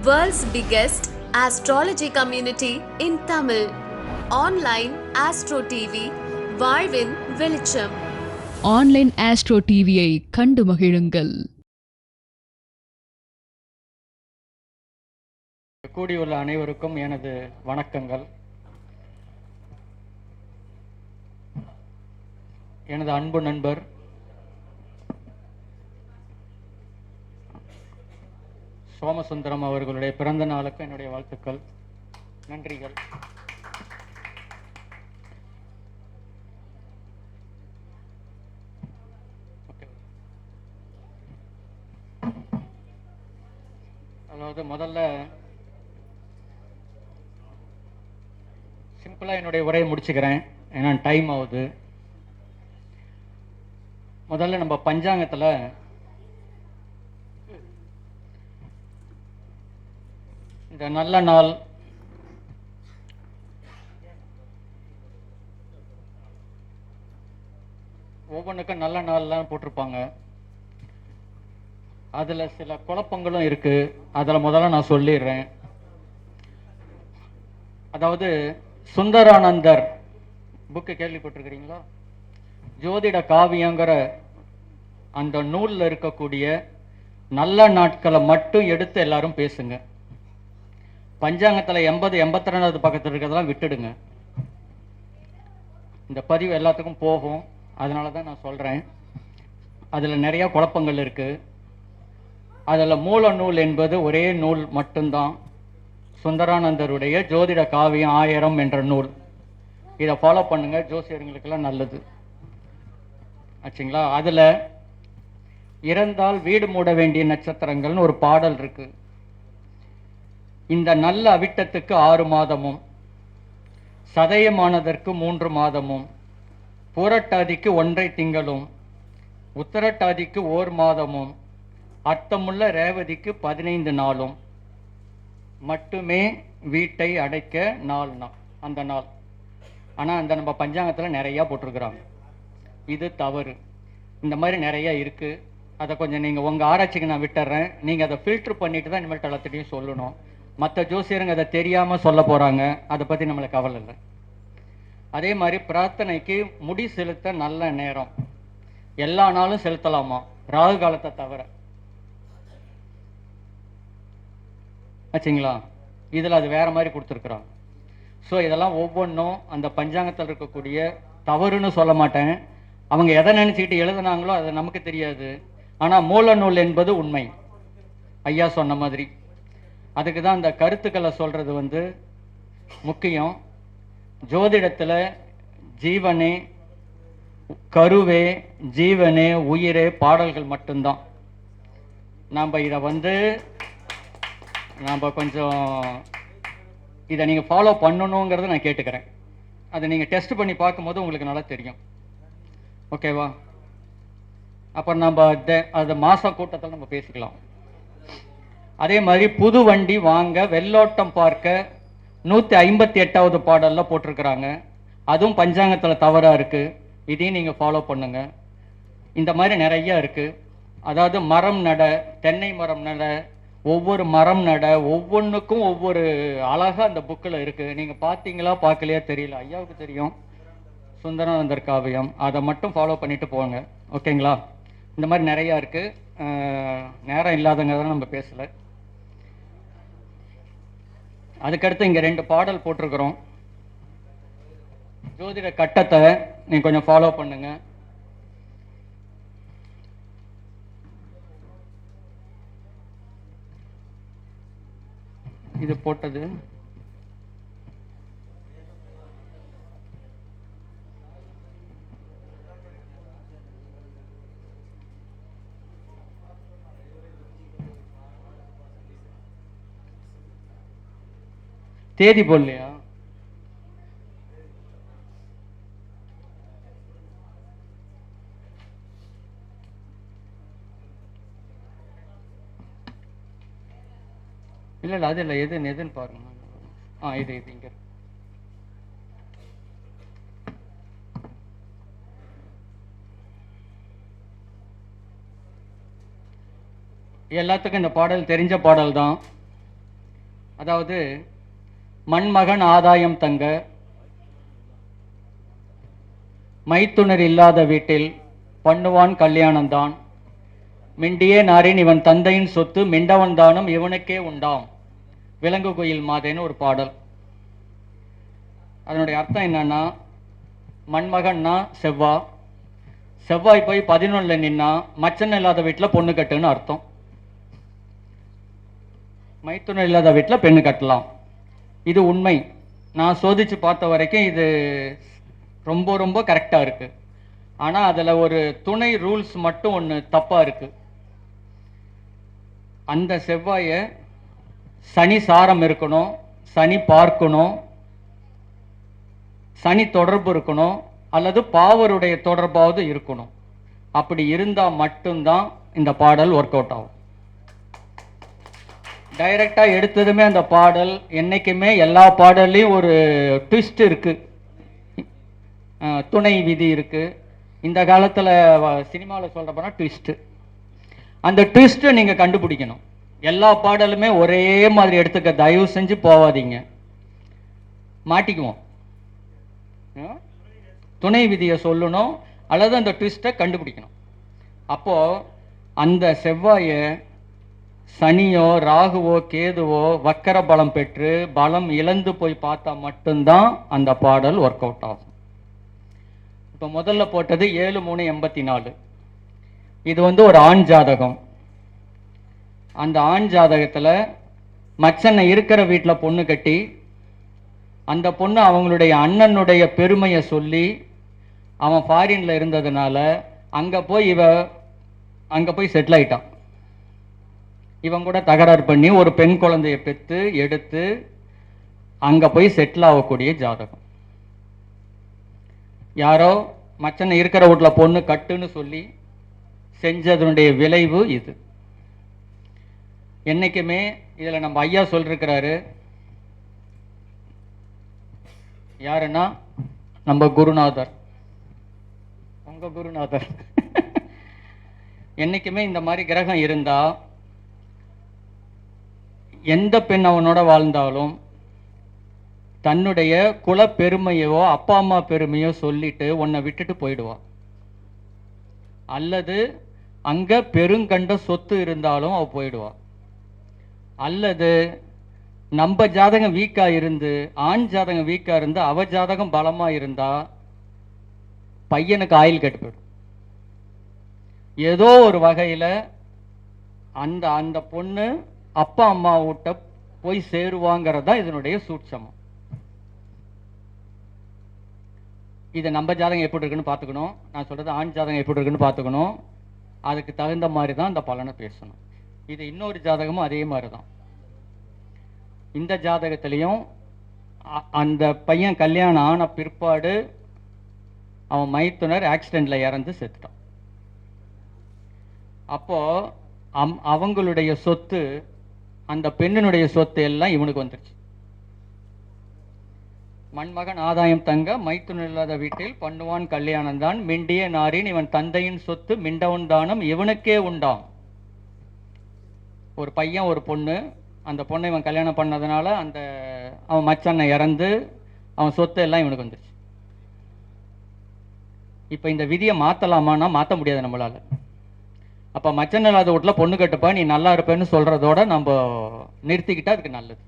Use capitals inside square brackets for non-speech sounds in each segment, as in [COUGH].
World's biggest astrology community in Tamil. Online Astro TV, வாழ்வின் வெளிச்சம் online astro டிவியை கண்டு மகிழுங்கள். கூடியுள்ள அனைவருக்கும் எனது வணக்கங்கள். எனது அன்பு நண்பர் சோமசுந்தரம் அவர்களுடைய பிறந்த நாளுக்கு என்னுடைய வாழ்த்துக்கள். நன்றிகள். அதாவது முதல்ல சிம்பிளாக என்னுடைய உரையை முடிச்சுக்கிறேன். ஏன்னா டைம் ஆகுது. முதல்ல நம்ம பஞ்சாங்கத்தில் இந்த நல்ல நாள். ஒவ்வொன்றுக்கும் நல்ல நாள்லாம் போட்டிருப்பாங்க. அதில் சில குழப்பங்களும் இருக்குது அதில் முதல்ல நான் சொல்லிடுறேன். அதாவது சுந்தரானந்தர் புக்கு கேள்விப்பட்டிருக்கிறீங்களா? ஜோதிட காவியங்கிற அந்த நூலில் இருக்கக்கூடிய நல்ல நாட்களை மட்டும் எடுத்து எல்லாரும் பேசுங்க. பஞ்சாங்கத்தில் எண்பது எண்பத்தி ரெண்டாவது பக்கத்தில் இருக்கிறதெல்லாம் விட்டுடுங்க. இந்த பதிவு எல்லாத்துக்கும் போகும். அதனால தான் நான் சொல்கிறேன் அதில் நிறையா குழப்பங்கள் இருக்குது அதில் மூல நூல் என்பது ஒரே நூல் மட்டும்தான். சுந்தரானந்தருடைய ஜோதிட காவியம் ஆயிரம் என்ற நூல். இதை ஃபாலோ பண்ணுங்கள் ஜோசியர்களுக்கெல்லாம் நல்லது. ஆச்சுங்களா? அதில் இறந்தால் வீடு மூட வேண்டிய நட்சத்திரங்கள்னு ஒரு பாடல் இருக்குது இந்த நல்ல அவிட்டத்துக்கு ஆறு மாதமும் சதயமானதற்கு மூன்று மாதமும் பூரட்டாதிக்கு ஒன்றை திங்களும் உத்தரட்டாதிக்கு ஓர் மாதமும் அர்த்தமுள்ள ரேவதிக்கு பதினைந்து நாளும் மட்டுமே வீட்டை அடைக்க நாள் நாள் அந்த நாள். ஆனால் அந்த நம்ம பஞ்சாங்கத்தில் நிறையா போட்டிருக்கிறாங்க. இது தவறு. இந்த மாதிரி நிறையா இருக்குது அதை கொஞ்சம் நீங்கள் உங்கள் ஆராய்ச்சிக்கு நான் விட்டுறேன். நீங்கள் அதை ஃபில்ட்ரு பண்ணிட்டு தான் இனிமேல் எல்லாத்திட்டையும் சொல்லணும். மற்ற ஜோசியருங்க அதை தெரியாமல் சொல்ல போகிறாங்க அதை பற்றி நம்மளுக்கு கவலை இல்லை. அதே மாதிரி பிரார்த்தனைக்கு முடி செலுத்த நல்ல நேரம். எல்லா நாளும் செலுத்தலாமா? ராகு காலத்தை தவிர. ஆச்சுங்களா? இதில் அது வேற மாதிரி கொடுத்துருக்குறாங்க. ஸோ இதெல்லாம் ஒவ்வொன்றும் அந்த பஞ்சாங்கத்தில் இருக்கக்கூடிய தவறுன்னு சொல்ல மாட்டேன். அவங்க எதை நினச்சிக்கிட்டு எழுதுனாங்களோ அது நமக்கு தெரியாது. ஆனால் மூல நூல் என்பது உண்மை. ஐயா சொன்ன மாதிரி. அதுக்கு தான் அந்த கருத்துக்களை சொல்கிறது வந்து முக்கியம். ஜோதிடத்தில் ஜீவனே கருவே ஜீவனே உயிரே பாடல்கள் மட்டும்தான். நாம் இதை வந்து நாம் கொஞ்சம் இதை நீங்கள் ஃபாலோ பண்ணணுங்கிறத நான் கேட்டுக்கிறேன். அதை நீங்கள் டெஸ்ட் பண்ணி பார்க்கும்போது உங்களுக்கு நல்லா தெரியும். ஓகேவா அப்புறம் நம்ம அதை அது மாத கூட்டத்தில் நம்ம பேசிக்கலாம். அதே மாதிரி புது வண்டி வாங்க வெள்ளோட்டம் பார்க்க நூற்றி ஐம்பத்தி எட்டாவது பாடலில் போட்டிருக்கிறாங்க. அதுவும் பஞ்சாங்கத்தில் தவறாக இருக்குது இதையும் நீங்கள் ஃபாலோ பண்ணுங்க. இந்த மாதிரி நிறைய இருக்குது அதாவது மரம் நட தென்னை மரம் நட ஒவ்வொரு மரம் நட ஒவ்வொன்றுக்கும் ஒவ்வொரு அழகாக அந்த புக்கில் இருக்குது நீங்கள் பார்த்தீங்களா பார்க்கலையா தெரியல. ஐயாவுக்கு தெரியும். சுந்தரானந்தர் காவியம். அதை மட்டும் ஃபாலோ பண்ணிட்டு போங்க. ஓகேங்களா இந்த மாதிரி நிறையா இருக்குது நேரம் இல்லாதங்கிறத நம்ம பேசலை. அதுக்கடுத்து இங்கே ரெண்டு பாடல் போட்டிருக்கிறோம். ஜோதிட கட்டத்தை நீங்கள் கொஞ்சம் ஃபாலோ பண்ணுங்க. இது போட்டது. தேதி போடலையா? இல்லை இல்ல அது இல்ல. எது எதுன்னு பாருங்க. ஆ இது இது இங்கே எல்லாத்துக்கும் இந்த பாடல் தெரிஞ்ச பாடல் தான் அதாவது மண்மகன் ஆதாயம் தங்க. மைத்துனர் இல்லாத வீட்டில் பண்ணுவான் கல்யாணம்தான். மிண்டியே நாரின் இவன் தந்தையின் சொத்து மிண்டவன் தானும் இவனுக்கே உண்டாம். விலங்கு கோயில் மாதேன்னு ஒரு பாடல். அதனுடைய அர்த்தம் என்னன்னா மண்மகன்னா செவ்வா. செவ்வாய் போய் பதினொன்றில் நின்னா மச்சன் இல்லாத வீட்டில் பொண்ணு கட்டுன்னு அர்த்தம். மைத்துனர் இல்லாத வீட்டில் பெண்ணு கட்டலாம். இது உண்மை. நான் சோதிச்சு பார்த்த வரைக்கும் இது ரொம்ப ரொம்ப கரெக்டாக இருக்குது ஆனால் அதில் ஒரு துணை ரூல்ஸ் மட்டும் ஒன்று தப்பாக இருக்குது அந்த செவ்வாயை சனி சாரம் இருக்கணும் சனி பார்க்கணும் சனி தொடர்பு இருக்கணும் அல்லது பாவருடைய தொடர்பாவது இருக்கணும். அப்படி இருந்தால் மட்டும்தான் இந்த பாடல் ஒர்க் அவுட் ஆகும். டைரக்டாக எடுத்ததுமே அந்த பாடல் என்றைக்குமே எல்லா பாடல்லையும் ஒரு ட்விஸ்ட் இருக்குது துணை விதி இருக்குது இந்த காலத்தில் சினிமாவில் சொல்கிற போனால் ட்விஸ்ட்டு அந்த ட்விஸ்ட்டை நீங்கள் கண்டுபிடிக்கணும். எல்லா பாடலுமே ஒரே மாதிரி எடுத்துக்க தயவு செஞ்சு போவாதீங்க. மாட்டிக்குவோம். துணை விதியை சொல்லணும் அல்லது அந்த ட்விஸ்ட்டை கண்டுபிடிக்கணும். அப்போது அந்த செவ்வாயை சனியோ ராகுவோ கேதுவோ வக்கர பலம் பெற்று பலம் இழந்து போய் பார்த்தா மட்டும்தான் அந்த பாடல் ஒர்க் அவுட் ஆகும். இப்போ முதல்ல போட்டது ஏழு மூணு எண்பத்தி நாலு இது வந்து ஒரு ஆண் ஜாதகம். அந்த ஆண் ஜாதகத்தில் மச்சனை இருக்கிற வீட்டில் பொண்ணு கட்டி அந்த பொண்ணு அவங்களுடைய அண்ணனுடைய பெருமையை சொல்லி அவன் ஃபாரின்ல இருந்ததுனால அங்கே போய் இவ அங்கே போய் செட்டில் ஆயிட்டான். இவன் கூட தகராறு பண்ணி ஒரு பெண் குழந்தைய பெற்று எடுத்து அங்கே போய் செட்டில் ஆகக்கூடிய ஜாதகம். யாரோ மச்சனை இருக்கிற வீட்ல பொண்ணு கட்டுன்னு சொல்லி செஞ்சதனுடைய விளைவு இது. என்றைக்குமே இதில் நம்ம ஐயா சொல்லிருக்கிறாரு யாருன்னா நம்ம குருநாதர். உங்கள் குருநாதர். [LAUGHS] என்னைக்குமே இந்த மாதிரி கிரகம் இருந்தால் எந்த பெண் அவனோட வாழ்ந்தாலும் தன்னுடைய குல பெருமையோ அப்பா அம்மா பெருமையோ சொல்லிட்டு உன்னை விட்டுட்டு போயிடுவான் அல்லது அங்கே பெருங்கண்ட சொத்து இருந்தாலும் அவள் போயிடுவான் அல்லது நம்ம ஜாதகம் வீக்காக இருந்து ஆண் ஜாதகம் வீக்காக இருந்து அவ ஜாதகம் பலமாக இருந்தால் பையனுக்கு ஆயில் கெட்டு போயிடும். ஏதோ ஒரு வகையில் அந்த அந்த பொண்ணு அப்பா அம்மா விட்ட போய் சேருவாங்கிறது தான் இதனுடைய சூட்சமம். இது நம்ம ஜாதகம் எப்படி இருக்குன்னு பார்த்துக்கணும். நான் சொல்கிறது ஆண் ஜாதகம் எப்படி இருக்குன்னு பார்த்துக்கணும். அதுக்கு தகுந்த மாதிரி தான் அந்த பலனை பேசணும். இது இன்னொரு ஜாதகமும் அதே மாதிரி தான். இந்த ஜாதகத்திலையும் அந்த பையன் கல்யாணம் ஆன பிற்பாடு அவன் மைத்துனர் ஆக்சிடெண்ட்டில் இறந்து செத்துட்டான். அப்போது அம் அவங்களுடைய சொத்து அந்த பெண்ணினுடைய சொத்து எல்லாம் இவனுக்கு வந்துருச்சு. மண்மகன் ஆதாயம் தங்க மைத்துன் இல்லாத வீட்டில் பண்ணுவான் கல்யாணம் தான் மிண்டிய நாரின் இவன் தந்தையின் சொத்து மிண்டவன் தானம் இவனுக்கே உண்டாம். ஒரு பையன் ஒரு பொண்ணு அந்த பொண்ணை இவன் கல்யாணம் பண்ணதுனால அந்த அவன் மச்சனை இறந்து அவன் சொத்து எல்லாம் இவனுக்கு வந்துருச்சு. இப்போ இந்த விதியை மாற்றலாமான்னா மாற்ற முடியாது நம்மளால. அப்போ மச்சன் இல்லாத வீட்டுல பொண்ணு கட்டுப்பா நீ நல்லா இருப்பேன்னு சொல்கிறதோட நம்ம நிறுத்திக்கிட்டால் அதுக்கு நல்லது.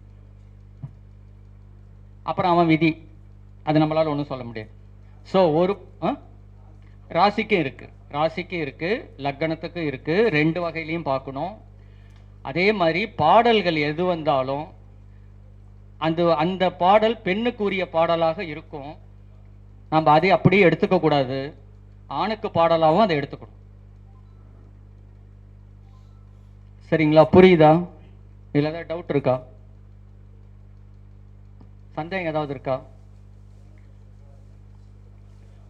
அப்புறம் அவன் விதி. அது நம்மளால் ஒன்றும் சொல்ல முடியாது. ஸோ ஒரு ஆ? ராசிக்கும் இருக்குது ராசிக்கும் இருக்குது லக்கணத்துக்கும் இருக்குது ரெண்டு வகையிலையும் பார்க்கணும். அதே மாதிரி பாடல்கள் எது வந்தாலும் அந்த அந்த பாடல் பெண்ணுக்குரிய பாடலாக இருக்கும். நம்ம அதை அப்படியே எடுத்துக்கக்கூடாது. ஆணுக்கு பாடலாகவும் அதை எடுத்துக்கணும். சரிங்களா? புரியுதா? இதில் ஏதாவது டவுட் இருக்கா? சந்தேகம் ஏதாவது இருக்கா?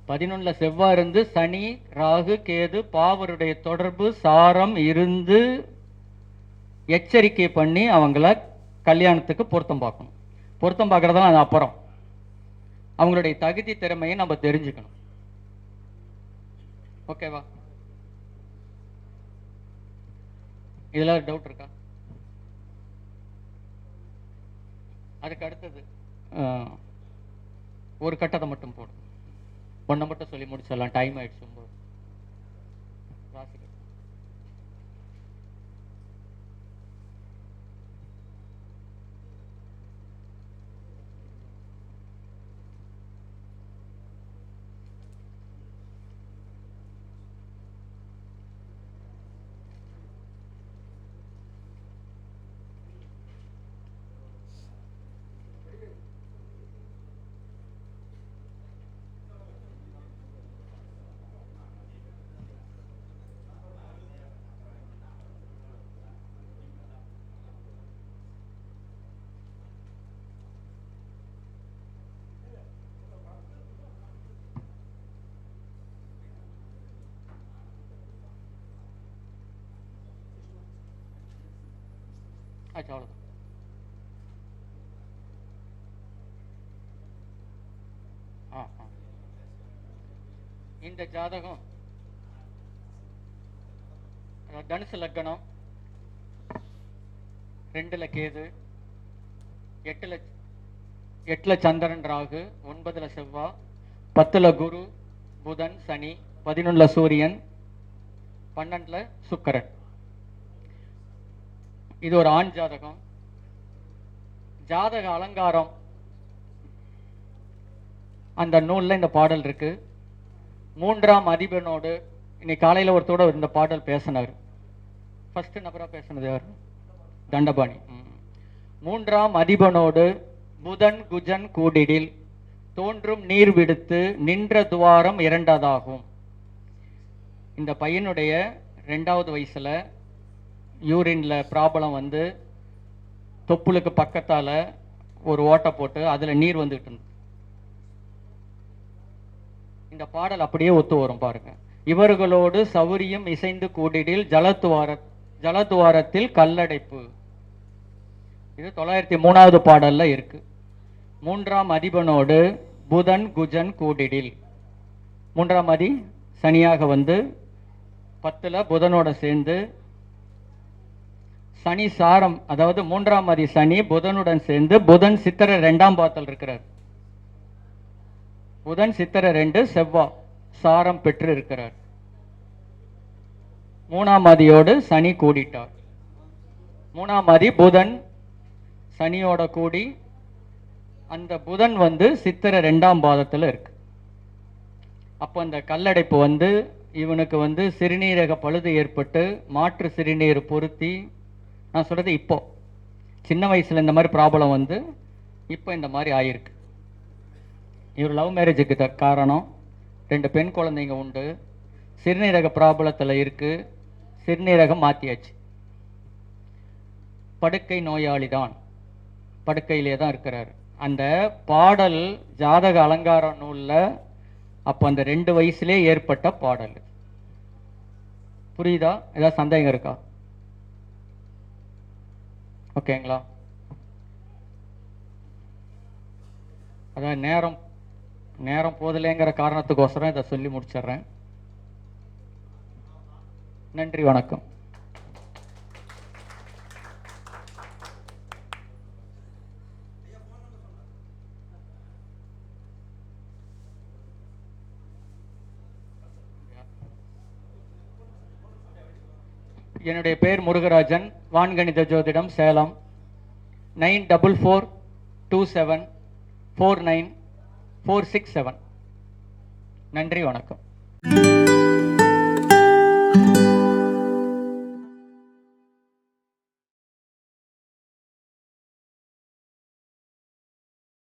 பதினொன்னுல செவ்வாய் இருந்து சனி ராகு கேது பாவருடைய தொடர்பு சாரம் இருந்து எச்சரிக்கை பண்ணி அவங்கள கல்யாணத்துக்கு பொருத்தம் பார்க்கணும். பொருத்தம் பார்க்கறதெல்லாம் அது அப்புறம். அவங்களுடைய தகுதி திறமையை நம்ம தெரிஞ்சுக்கணும். ஓகேவா? இதில் டவுட் இருக்கா? அதுக்கு அடுத்தது ஒரு கட்டத்தை மட்டும் போடும் ஒன்றை மட்டும் சொல்லி முடிச்சிடலாம். டைம் ஆயிடுச்சு ரொம்ப வாசிக்க ஆச்சு அவ்வளோதான் ஆ ஆ. இந்த ஜாதகம் தனுசு லக்னம் ரெண்டுல கேது எட்டுல எட்டுல சந்திரன் ராகு ஒன்பதுல செவ்வா பத்துல குரு புதன் சனி பதினொன்னுல சூரியன் பன்னெண்டுல சுக்கரன். இது ஒரு ஆண் ஜாதகம். ஜாதக அலங்காரம். அந்த நூலில் இந்த பாடல் இருக்கு. மூன்றாம் அதிபனோடு இன்னைக்கு காலையில் ஒருத்தோட இந்த பாடல் பேசினார். ஃபர்ஸ்ட் நபராக பேசினது யார்? தண்டபாணி. ம். மூன்றாம் அதிபனோடு புதன் குஜன் கூடிடில் தோன்றும் நீர் விடுத்து நின்ற துவாரம் இரண்டதாகும். இந்த பையனுடைய ரெண்டாவது வயசுல யூரின்ல ப்ராப்ளம் வந்து தொப்புளுக்கு பக்கத்தால் ஒரு ஓட்டை போட்டு அதில் நீர் வந்துகிட்டு இருந்தது இந்த பாடல் அப்படியே ஒத்து வரும் பாருங்க. இவர்களோடு சௌரியம் இசைந்து கூடிடில் ஜலத்துவார ஜலத்துவாரத்தில் கல்லடைப்பு. இது தொள்ளாயிரத்தி மூணாவது பாடல்ல இருக்கு. மூன்றாம் அதிபனோடு புதன் குஜன் கூடிடில். மூன்றாம் அதி சனியாக வந்து பத்தில் புதனோட சேர்ந்து சனி சாரம் அதாவது மூன்றாம் அதி சனி புதனுடன் சேர்ந்து புதன் சித்திர ரெண்டாம் பாத்தல் இருக்கிறார். புதன் சித்திர ரெண்டு செவ்வா சாரம் பெற்று இருக்கிறார் மூணாம் அதியோடு சனி கூடிட்டார். மூணாம் அதி புதன் சனியோட கூடி அந்த புதன் வந்து சித்திர ரெண்டாம் பாதத்தில் இருக்கு. அப்போ அந்த கல்லடைப்பு வந்து இவனுக்கு வந்து சிறுநீரக பழுது ஏற்பட்டு மாற்று சிறுநீர் பொருத்தி நான் சொல்கிறது இப்போது சின்ன வயசில் இந்த மாதிரி ப்ராப்ளம் வந்து இப்போ இந்த மாதிரி ஆயிருக்கு. இவர் லவ் மேரேஜுக்கு த- காரணம் ரெண்டு பெண் குழந்தைங்க உண்டு. சிறுநீரக ப்ராப்ளத்தில் இருக்குது சிறுநீரகம் மாற்றியாச்சு படுக்கை நோயாளி தான். படுக்கையிலே தான் இருக்கிறார். அந்த பாடல் ஜாதக அலங்கார நூலில் அப்போ அந்த ரெண்டு வயசுலேயே ஏற்பட்ட பாடல். புரியுதா? ஏதாவது சந்தேகம் இருக்கா? ஓகேங்களா? அதான் நேரம் நேரம் போதலேங்கிற காரணத்துக்கோசரம் இதை சொல்லி முடிச்சிடுறேன். நன்றி வணக்கம். என்னுடைய பெயர் முருகராஜன். வான்கணித ஜோதிடம் Salem. Nine double four two seven four nine four six seven. நன்றி வணக்கம்.